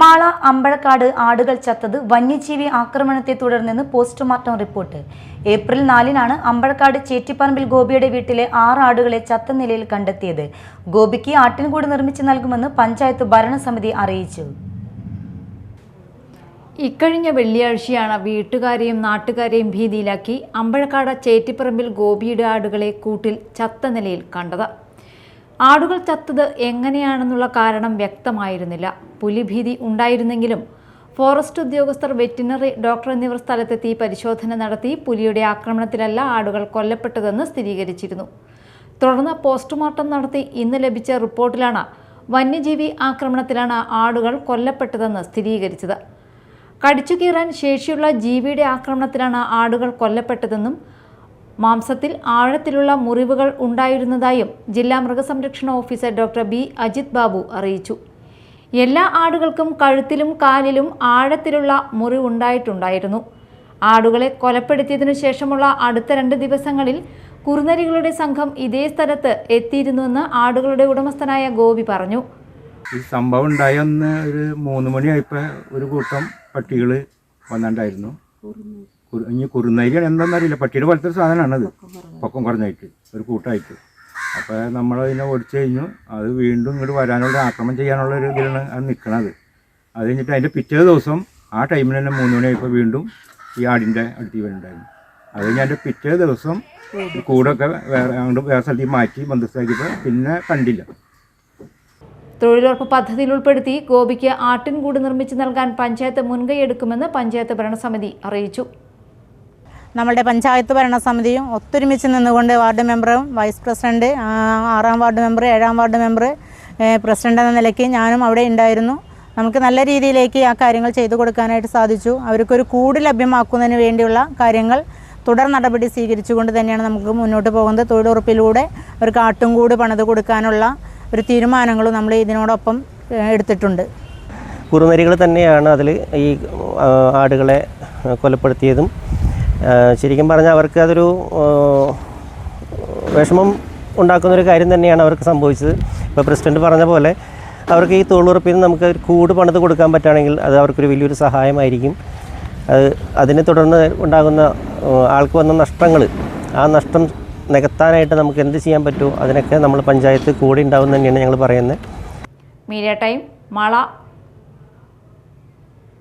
മാള അമ്പഴക്കാട് ആടുകൾ ചത്തത് വന്യജീവി ആക്രമണത്തെ തുടർന്നെന്ന് പോസ്റ്റ്മോർട്ടം റിപ്പോർട്ട്. ഏപ്രിൽ നാലിനാണ് അമ്പഴക്കാട് ചേറ്റിപ്പറമ്പിൽ ഗോപിയുടെ വീട്ടിലെ ആറ് ആടുകളെ ചത്ത നിലയിൽ കണ്ടെത്തിയത്. ഗോപിക്ക് ആട്ടിൻകൂട് നിർമ്മിച്ചു നൽകുമെന്ന് പഞ്ചായത്ത് ഭരണസമിതി അറിയിച്ചു. ഇക്കഴിഞ്ഞ വെള്ളിയാഴ്ചയാണ് വീട്ടുകാരെയും നാട്ടുകാരെയും ഭീതിയിലാക്കി അമ്പഴക്കാട് ചേറ്റിപ്പറമ്പിൽ ഗോപിയുടെ ആടുകളെ കൂട്ടിൽ ചത്ത നിലയിൽ കണ്ടത്. ആടുകൾ ചത്തത് എങ്ങനെയാണെന്നുള്ള കാരണം വ്യക്തമായിരുന്നില്ല. പുലിഭീതി ഉണ്ടായിരുന്നെങ്കിലും ഫോറസ്റ്റ് ഉദ്യോഗസ്ഥർ വെറ്റിനറി ഡോക്ടർ എന്നിവർ സ്ഥലത്തെത്തി പരിശോധന നടത്തി പുലിയുടെ ആക്രമണത്തിലല്ല ആടുകൾ കൊല്ലപ്പെട്ടതെന്ന് സ്ഥിരീകരിച്ചിരുന്നു. തുടർന്ന് പോസ്റ്റ്മോർട്ടം നടത്തി ഇന്ന് ലഭിച്ച റിപ്പോർട്ടിലാണ് വന്യജീവി ആക്രമണത്തിലാണ് ആടുകൾ കൊല്ലപ്പെട്ടതെന്ന് സ്ഥിരീകരിച്ചത്. കടിച്ചു ശേഷിയുള്ള ജീവിയുടെ ആക്രമണത്തിലാണ് ആടുകൾ കൊല്ലപ്പെട്ടതെന്നും മാംസത്തിൽ ആഴത്തിലുള്ള മുറിവുകൾ ഉണ്ടായിരുന്നതായും ജില്ലാ മൃഗസംരക്ഷണ officer doctor B Ajith Babu അറിയിച്ചു. എല്ലാ ആടുകൾക്കും കഴുത്തിലും കാലിലും ആഴത്തിലുള്ള മുറിവുണ്ടായിട്ടുണ്ടായിരുന്നു. ആടുകളെ കൊലപ്പെടുത്തിയതിനു ശേഷമുള്ള അടുത്ത രണ്ട് ദിവസങ്ങളിൽ കുറുനരികളുടെ സംഘം ഇതേ സ്ഥലത്ത് എത്തിയിരുന്നുവെന്ന് ആടുകളുടെ ഉടമസ്ഥനായ ഗോപി പറഞ്ഞു. ഈ സംഭവം ഉണ്ടായെന്ന് ഒരു മൂന്ന് മണിയായപ്പോൾ ഒരു കൂട്ടം പട്ടികൾ വന്നിട്ടുണ്ടായിരുന്നു. ഇനി കുറുനരിയാണ് എന്താണെന്നറിയില്ല പട്ടിയുടെ പോലത്തെ ഒരു സാധനമാണത്. പൊക്കം കുറഞ്ഞായിട്ട്. ഒരു കൂട്ടായിട്ട്. അപ്പോൾ നമ്മളതിനെ ഓടിച്ചു കഴിഞ്ഞു. അത് വീണ്ടും ഇങ്ങോട്ട് വരാനുള്ള ആക്രമണം ചെയ്യാനുള്ള ഒരു ഇതിലാണ് അത് നിൽക്കണത് അത് കഴിഞ്ഞിട്ട് അതിന്റെ പിറ്റേ ദിവസം ആ ടൈമിൽ തന്നെ മൂന്ന് മണിയായപ്പോൾ വീണ്ടും ഈ ആടിന്റെ അടുത്ത് വരുന്നുണ്ടായിരുന്നു അത് കഴിഞ്ഞ് അതിന്റെ പിറ്റേ ദിവസം കൂടൊക്കെ. വേറെ അങ്ങോട്ട് വേറെ സ്ഥലത്തേക്ക് മാറ്റി ബന്ധസ്ഥാക്കിയപ്പോൾ പിന്നെ കണ്ടില്ല. തൊഴിലുറപ്പ് പദ്ധതിയിൽ ഉൾപ്പെടുത്തി ഗോപിക്ക് ആട്ടിൻകൂട് നിർമ്മിച്ചു നൽകാൻ പഞ്ചായത്ത് മുൻകൈയെടുക്കുമെന്ന് പഞ്ചായത്ത് ഭരണസമിതി അറിയിച്ചു. നമ്മളുടെ പഞ്ചായത്ത് ഭരണസമിതിയും ഒത്തൊരുമിച്ച് നിന്നുകൊണ്ട് വാർഡ് മെമ്പറും വൈസ് പ്രസിഡന്റ് ആ, ആറാം വാർഡ് മെമ്പർ ഏഴാം വാർഡ് മെമ്പർ പ്രസിഡന്റ് എന്ന നിലയ്ക്ക് ഞാനും അവിടെ ഉണ്ടായിരുന്നു. നമുക്ക് നല്ല രീതിയിലേക്ക് ആ കാര്യങ്ങൾ ചെയ്തു കൊടുക്കാനായിട്ട് സാധിച്ചു. അവർക്കൊരു കൂട് ലഭ്യമാക്കുന്നതിന് വേണ്ടിയുള്ള കാര്യങ്ങൾ തുടർ നടപടി സ്വീകരിച്ചുകൊണ്ട് തന്നെയാണ് നമുക്ക് മുന്നോട്ട് പോകുന്നത്. തൊഴിലുറപ്പിലൂടെ അവർക്ക് ആട്ടുംകൂട് പണിത് കൊടുക്കാനുള്ള ഒരു തീരുമാനങ്ങളും നമ്മൾ ഇതിനോടൊപ്പം എടുത്തിട്ടുണ്ട്. കുറുനരികൾ തന്നെയാണ് അതിൽ ഈ ആടുകളെ കൊലപ്പെടുത്തിയതും ശരിക്കും പറഞ്ഞാൽ അവർക്ക് അതൊരു വിഷമം വിഷമം ഉണ്ടാക്കുന്നൊരു കാര്യം തന്നെയാണ് അവർക്ക് സംഭവിച്ചത്. ഇപ്പോൾ പ്രസിഡന്റ് പറഞ്ഞ പോലെ അവർക്ക് ഈ തൊഴിലുറപ്പിൽ നിന്ന് നമുക്ക് ഒരു കൂട് പണിത് കൊടുക്കാൻ പറ്റുകയാണെങ്കിൽ അത് അവർക്കൊരു വലിയൊരു സഹായമായിരിക്കും. അത് അതിനെ തുടർന്ന് ഉണ്ടാകുന്ന ആൾക്ക് വന്ന നഷ്ടങ്ങൾ ആ നഷ്ടം നികത്താനായിട്ട് നമുക്ക് എന്ത് ചെയ്യാൻ പറ്റുമോ? അതിനൊക്കെ നമ്മൾ പഞ്ചായത്ത് കൂടി ഉണ്ടാവും തന്നെയാണ് ഞങ്ങൾ പറയുന്നത്. Media time Mala.